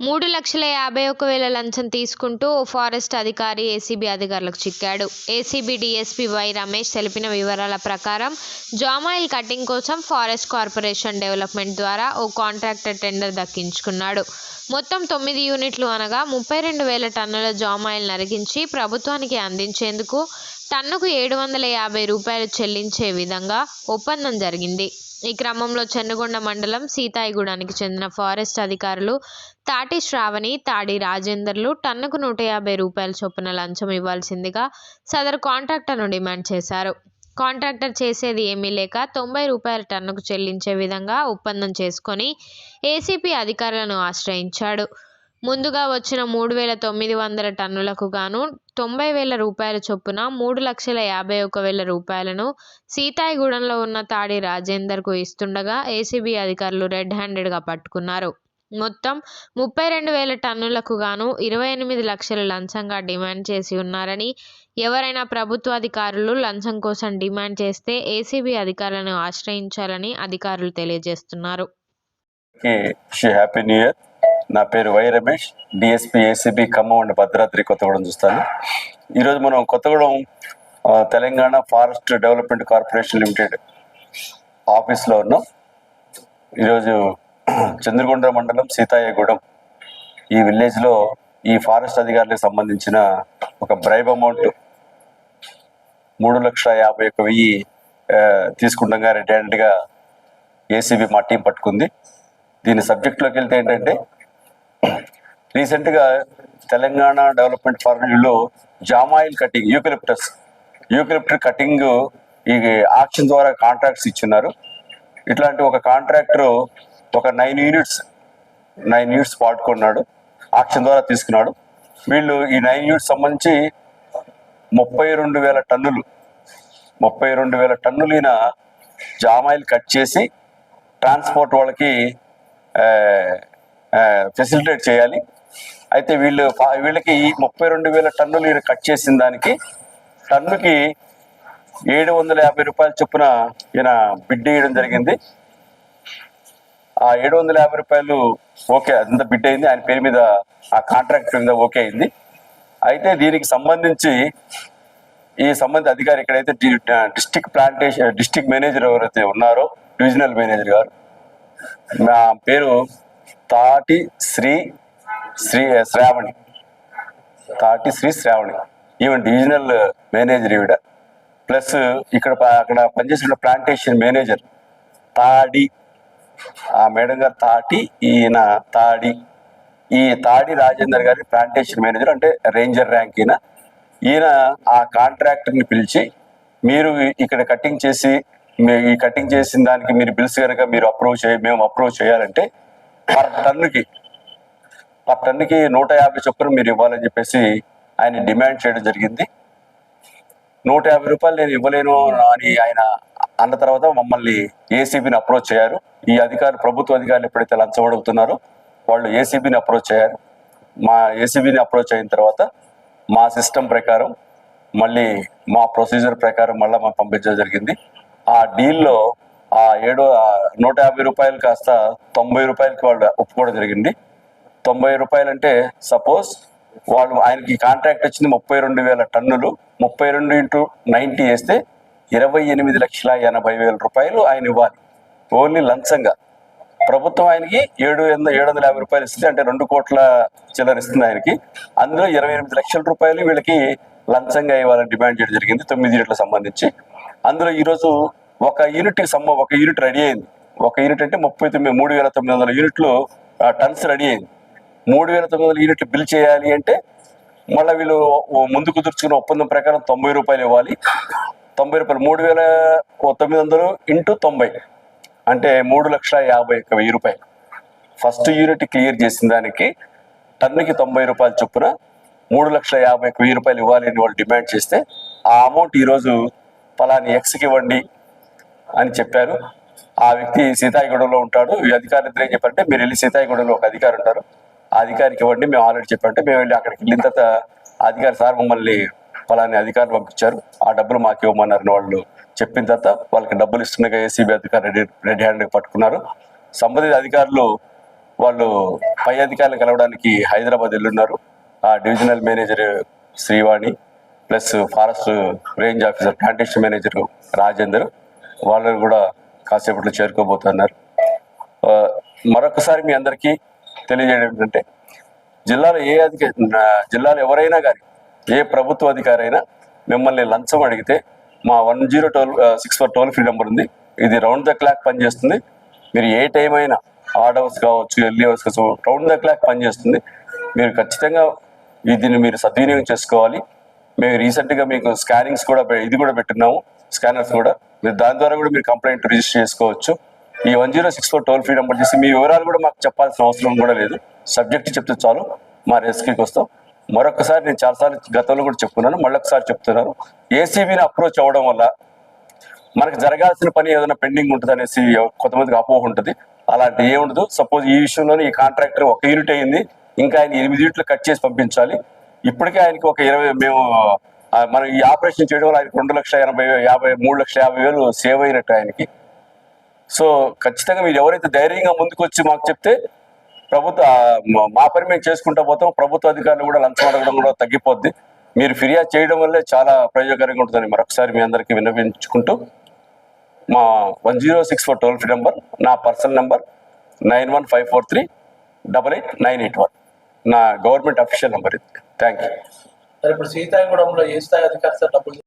మూడు లక్షల యాభై ఒక వేల లంచం తీసుకుంటూ ఓ ఫారెస్ట్ అధికారి ఏసీబీ అధికారులకు చిక్కాడు. ఏసీబీ డీఎస్పీ వై రమేష్ తెలిపిన వివరాల ప్రకారం జామాయిల్ కటింగ్ కోసం ఫారెస్ట్ కార్పొరేషన్ డెవలప్మెంట్ ద్వారా ఓ కాంట్రాక్టర్ టెండర్ దక్కించుకున్నాడు. మొత్తం తొమ్మిది యూనిట్లు అనగా ముప్పై రెండు వేల టన్నుల జామాయిల్ నరికించి ప్రభుత్వానికి అందించేందుకు టన్నుకు ఏడు వందల యాభై రూపాయలు చెల్లించే విధంగా ఒప్పందం జరిగింది. ఈ క్రమంలో చెన్నగొండ మండలం సీతాయిగూడానికి చెందిన ఫారెస్ట్ అధికారులు తాటి శ్రావణి తాడి రాజేందర్లు టన్నుకు నూట యాభై రూపాయల చొప్పున లంచం ఇవ్వాల్సిందిగా సదరు కాంట్రాక్టర్ను డిమాండ్ చేశారు. కాంట్రాక్టర్ చేసేది ఏమీ లేక తొంభై రూపాయల టన్నుకు చెల్లించే విధంగా ఒప్పందం చేసుకొని ఏసీపీ అధికారులను ఆశ్రయించాడు. ముందుగా వచ్చిన మూడు వేల తొమ్మిది వందల టన్నులకు గాను తొంభై వేల రూపాయల చొప్పున మూడు లక్షల యాభై ఒక వేల రూపాయలను సీతాయిగూడెంలో ఉన్న తాడి రాజేందర్కు ఇస్తుండగా ఏసీబీ అధికారులు రెడ్ హ్యాండెడ్గా పట్టుకున్నారు. మొత్తం ముప్పై రెండు వేల టన్నులకు గాను ఇరవై ఎనిమిది లక్షల లంచంగా డిమాండ్ చేసి ఉన్నారని ఎవరైనా ప్రభుత్వ అధికారులు లంచం కోసం డిమాండ్ చేస్తే ఏసీబీ అధికారులను ఆశ్రయించాలని అధికారులు తెలియజేస్తున్నారు. హ్యాపీ న్యూ ఇయర్ నా పేరు Y Ramesh DSP ACB Khammam and Bhadradri Kothagudem చూస్తాను. ఈరోజు మనం Kothagudem Telangana forest development corporation limited ఆఫీస్లో ఉన్నాం. ఈరోజు చంద్రగొండ మండలం సీతాయగూడెం ఈ విలేజ్లో ఈ ఫారెస్ట్ అధికారులకు సంబంధించిన ఒక బ్రైబ్ అమౌంట్ మూడు లక్షల యాభై ఒక్క వెయ్యి ఆ, తీసుకుండగా రెడ్ హ్యాండ్గా ఏసీబీ మా టీం పట్టుకుంది. దీని సబ్జెక్ట్లోకి వెళ్తే ఏంటంటే రీసెంట్గా తెలంగాణ డెవలప్మెంట్ ఫార్మ్లో జామాయిల్ కటింగ్ యూకలిప్టస్ యూకలిప్టర్ కటింగ్ ఈ ఆక్షన్ ద్వారా కాంట్రాక్ట్స్ ఇచ్చున్నారు ఇట్లాంటి ఒక కాంట్రాక్టర్ ఒక నైన్ యూనిట్స్ నైన్ యూనిట్స్ పాటుకున్నాడు ఆక్షన్ ద్వారా తీసుకున్నాడు. వీళ్ళు ఈ నైన్ యూనిట్స్ సంబంధించి ముప్పై రెండు వేల టన్నులు ముప్పై రెండు వేల టన్నులైన జామాయిల్ కట్ చేసి ట్రాన్స్పోర్ట్ వాళ్ళకి ఫెసిలిటేట్ చేయాలి. అయితే వీళ్ళు వీళ్ళకి ఈ ముప్పై రెండు వేల టన్నులు ఈయన కట్ చేసిన దానికి టన్నుకి ఏడు వందల యాభై రూపాయల చొప్పున ఈయన బిడ్ వేయడం జరిగింది. ఆ ఏడు వందల యాభై రూపాయలు ఓకే అంత బిడ్ అయింది. ఆయన పేరు మీద ఆ కాంట్రాక్ట్ మీద ఓకే అయింది. అయితే దీనికి సంబంధించి ఈ సంబంధిత అధికారి ఎక్కడైతే డిస్టిక్ ప్లాంటేషన్ డిస్టిక్ మేనేజర్ ఎవరైతే ఉన్నారో డివిజనల్ మేనేజర్ గారు నా పేరు తాటి Sri Sri Sravani. Tati Sri Sravani. Even divisional manager ఈవిడ. ప్లస్ ఇక్కడ అక్కడ పనిచేసిన ప్లాంటేషన్ మేనేజర్ తాడి. ఆ మేడం గారు తాటి ఈయన తాడి. ఈ తాడి రాజేందర్ గారి ప్లాంటేషన్ మేనేజర్ అంటే రేంజర్ ర్యాంక్ ఈయన. ఈయన ఆ కాంట్రాక్టర్ని పిలిచి మీరు ఇక్కడ కటింగ్ చేసి మీ- ఈ కటింగ్ చేసిన దానికి మీరు బిల్స్ కనుక మీరు అప్రూవ్ చేయ మేము అప్రూవ్ చేయాలంటే పర్ టన్నుకి ఆ టన్నుకి నూట యాభై చొప్పున మీరు ఇవ్వాలని చెప్పేసి ఆయన డిమాండ్ చేయడం జరిగింది. నూట యాభై రూపాయలు నేను ఇవ్వలేను అని ఆయన అన్న తర్వాత మమ్మల్ని ఏసీబీని అప్రోచ్ చేయారు. ఈ అధికారులు ప్రభుత్వ అధికారులు ఎప్పుడైతే లంచం అడుగుతున్నారో వాళ్ళు ఏసీబీని అప్రోచ్ అయ్యారు మా ఏసీబీని అప్రోచ్ అయిన తర్వాత మా సిస్టమ్ ప్రకారం మళ్ళీ మా ప్రొసీజర్ ప్రకారం మళ్ళీ మా పంపించడం జరిగింది. ఆ డీల్లో ఆ ఏడు నూట యాభై రూపాయలు కాస్త తొంభై రూపాయలకి వాళ్ళు ఒప్పుకోవడం జరిగింది. తొంభై రూపాయలు అంటే సపోజ్ వాళ్ళు ఆయనకి కాంట్రాక్ట్ వచ్చింది ముప్పై రెండు వేల టన్నులు ముప్పై రెండు ఇంటూ నైంటీ వేస్తే ఇరవై ఎనిమిది లక్షల ఎనభై వేల రూపాయలు ఆయన ఇవ్వాలి. ఓన్లీ లంచంగా. ప్రభుత్వం ఆయనకి ఏడు వంద ఏడు వందల యాభై రూపాయలు ఇస్తుంది అంటే రెండు కోట్ల చిల్లర ఇస్తుంది ఆయనకి. అందులో ఇరవై ఎనిమిది లక్షల రూపాయలు వీళ్ళకి లంచంగా ఇవ్వాలని డిమాండ్ చేయడం జరిగింది తొమ్మిది యూనిట్లకు సంబంధించి. అందులో ఈరోజు ఒక యూనిట్కి సమ్మ ఒక యూనిట్ రెడీ అయింది. ఒక యూనిట్ అంటే ముప్పై తొమ్మిది మూడు వేల తొమ్మిది వందల యూనిట్లు టన్స్ రెడీ అయింది. మూడు వేల తొమ్మిది వందల యూనిట్లు బిల్ చేయాలి అంటే మళ్ళీ వీళ్ళు ముందు కుదుర్చుకున్న ఒప్పందం ప్రకారం తొంభై రూపాయలు ఇవ్వాలి. తొంభై రూపాయలు మూడు వేల తొమ్మిది వందలు ఇంటూ తొంభై. అంటే మూడు లక్షల యాభై ఒక్క వెయ్యి రూపాయలు. ఫస్ట్ యూనిట్ క్లియర్ చేసిన దానికి టన్నుకి తొంభై రూపాయలు చొప్పున మూడు లక్షల యాభై ఒక్క వెయ్యి రూపాయలు ఇవ్వాలి అని వాళ్ళు డిమాండ్ చేస్తే ఆ అమౌంట్ ఈరోజు ఫలాని ఎక్స్కి ఇవ్వండి అని చెప్పారు. ఆ వ్యక్తి సీతాయిగూడెంలో ఉంటాడు. ఈ అధికారి ఇద్దరు ఏం చెప్పారంటే మీరు వెళ్ళి సీతాయిగూడెంలో ఒక అధికారి ఉంటారు. అధికారికి ఇవ్వండి మేము ఆల్రెడీ చెప్పంటే మేము వెళ్ళి అక్కడికి వెళ్ళిన తర్వాత అధికారి సార్ మమ్మల్ని ఫలాని అధికారులు పంపించారు. ఆ డబ్బులు మాకు ఇవ్వమన్నారని వాళ్ళు చెప్పిన తర్వాత వాళ్ళకి డబ్బులు ఇస్తుండగా ఏసీబీ అధికారి రెడీ రెడీ హ్యాండ్ పట్టుకున్నారు. సంబంధిత అధికారులు వాళ్ళు పై అధికారులు కలవడానికి హైదరాబాద్ వెళ్ళున్నారు. ఆ divisional manager Srivani plus forest range officer plantation manager Rajender వాళ్ళని కూడా కాసేపట్లో చేరుకోబోతున్నారు. మరొకసారి మీ అందరికీ తెలియజేయడం ఏంటంటే జిల్లాలో ఏ అధిక జిల్లాలో ఎవరైనా కానీ ఏ ప్రభుత్వ అధికారి అయినా మిమ్మల్ని లంచం అడిగితే మా one zero toll six four toll free number ఉంది. ఇది రౌండ్ ద క్లాక్ పనిచేస్తుంది మీరు ఏ టైం అయినా ఆర్డ్ అవర్స్ కావచ్చు ఎర్లీ అవర్స్ కావచ్చు రౌండ్ ద క్లాక్ పనిచేస్తుంది మీరు ఖచ్చితంగా దీన్ని మీరు సద్వినియోగం చేసుకోవాలి. మేము రీసెంట్గా మీకు స్కానింగ్స్ కూడా ఇది కూడా పెట్టున్నాము. స్కానర్స్ కూడా. మీరు దాని ద్వారా కూడా మీరు కంప్లైంట్ రిజిస్టర్ చేసుకోవచ్చు. ఈ one zero six four toll free number చేసి మీ వివరాలు కూడా మాకు చెప్పాల్సిన అవసరం కూడా లేదు. సబ్జెక్ట్ చెప్తే చాలు మా రెస్క్యూకి వస్తాం. మరొకసారి నేను చాలాసార్లు గతంలో కూడా చెప్పుకున్నాను మళ్ళొకసారి చెప్తున్నాను. ఏసీబీని అప్రోచ్ అవ్వడం వల్ల మనకు జరగాల్సిన పని ఏదైనా పెండింగ్ ఉంటుంది అనేసి కొంతమందికి అపోహ ఉంటుంది. అలాంటి ఏముండదు సపోజ్ ఈ విషయంలోనే ఈ కాంట్రాక్టర్ ఒక యూనిట్ అయింది ఇంకా ఆయన ఎనిమిది యూనిట్లు కట్ చేసి పంపించాలి. ఇప్పటికే ఆయనకి ఒక ఇరవై మేము మనం ఈ ఆపరేషన్ చేయడం వల్ల ఆయనకు రెండు లక్షల ఎనభై యాభై మూడు లక్షల యాభై వేలు సేవ్ అయినట్టు ఆయనకి. సో ఖచ్చితంగా మీరు ఎవరైతే ధైర్యంగా ముందుకు వచ్చి మాకు చెప్తే ప్రభుత్వ మా- మా పని మేము చేసుకుంటా పోతాం. ప్రభుత్వ అధికారులు కూడా లంచం అడగడం కూడా తగ్గిపోద్ది. మీరు ఫిర్యాదు చేయడం వల్లే చాలా ప్రయోజనకరంగా ఉంటుందని మరొకసారి మీ అందరికీ విన్నవించుకుంటూ మా one zero six four toll free number నా personal number nine one five four three double eight nine eight one. నా గవర్నమెంట్ అఫీషియల్ నెంబర్ ఇది. థ్యాంక్ యూ సార్ ఇప్పుడు సీతాగూడెంలో ఏ స్థాయి అధికారులు సార్ డబ్బులు?